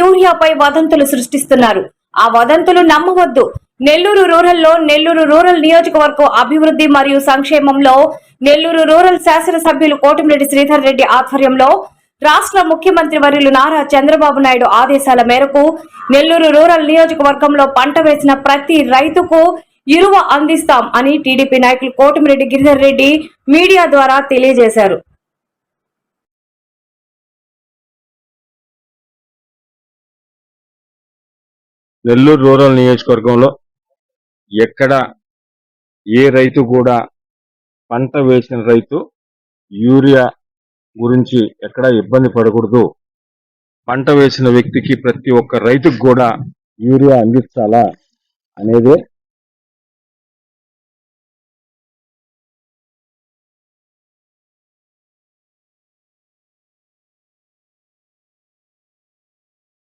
యూరియాపై వదంతులు సృష్టిస్తున్నారు. ఆ వదంతులు నమ్మవద్దు. నెల్లూరు రూరల్లో నెల్లూరు రూరల్ నియోజకవర్గం అభివృద్ధి మరియు సంక్షేమంలో నెల్లూరు రూరల్ శాసనసభ్యులు కోటమిరెడ్డి శ్రీధర్ రెడ్డి ఆధ్వర్యంలో రాష్ట్ర ముఖ్యమంత్రి వర్యులు నారా చంద్రబాబు నాయుడు ఆదేశాల మేరకు నెల్లూరు రూరల్ నియోజకవర్గంలో పంట వేసిన ప్రతి రైతుకు ఇరువ అందిస్తాం అని టీడీపీ నాయకులు కోటమిరెడ్డి గిరిధర్ రెడ్డి మీడియా ద్వారా తెలియజేశారు. నెల్లూరు రూరల్ నియోజకవర్గంలో ఎక్కడ ఏ రైతు కూడా పంట వేసిన రైతు యూరియా గురించి ఎక్కడ ఇబ్బంది పడకూడదు. పంట వేసిన వ్యక్తికి ప్రతి ఒక్క రైతుకు కూడా యూరియా అందించాలా అనేది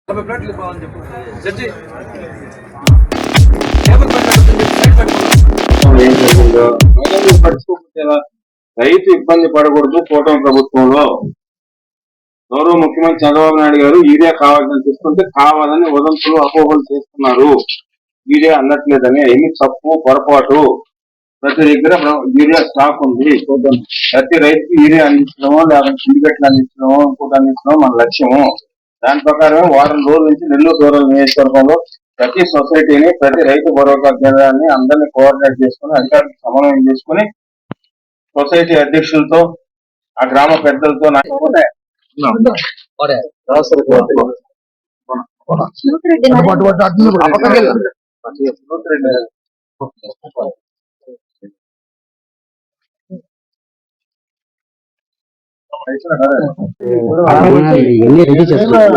నలభై ప్లేట్లు ఇవ్వాలని చెప్పు. జడ్జి. టేబుల్ రైతు ఇబ్బంది పడకూడదు కూటమి ప్రభుత్వంలో. గౌరవ ముఖ్యమంత్రి చంద్రబాబు నాయుడు గారు యూరియా కావాలని తీసుకుంటే కావాలని ఉదంతులు అపోహలు చేస్తున్నారు. యూరియా అందట్లేదని ఏమి తప్పు పొరపాటు. ప్రతి దగ్గర యూరియా స్టాక్ ఉంది. ప్రతి రైతుకి యూరియా అందించడమో లేకపోతే సిండికేట్లు అందించడమో ఇంకోటి అందించడమో మన లక్ష్యము. దాని ప్రకారం వారం రోజుల నుంచి నెల్లూరు రూరల్ నియోజకవర్గంలో ప్రతి సొసైటీని ప్రతి రైతు భరోసా కేంద్రాన్ని అందరినీ కోఆర్డినేట్ చేసుకుని అధికారులకు సమన్వయం చేసుకుని సొసైటీ అధ్యక్షులతో ఆ గ్రామ పెద్దలతో నా- ఇవన్నీ రెడీ చేసుకుంటాం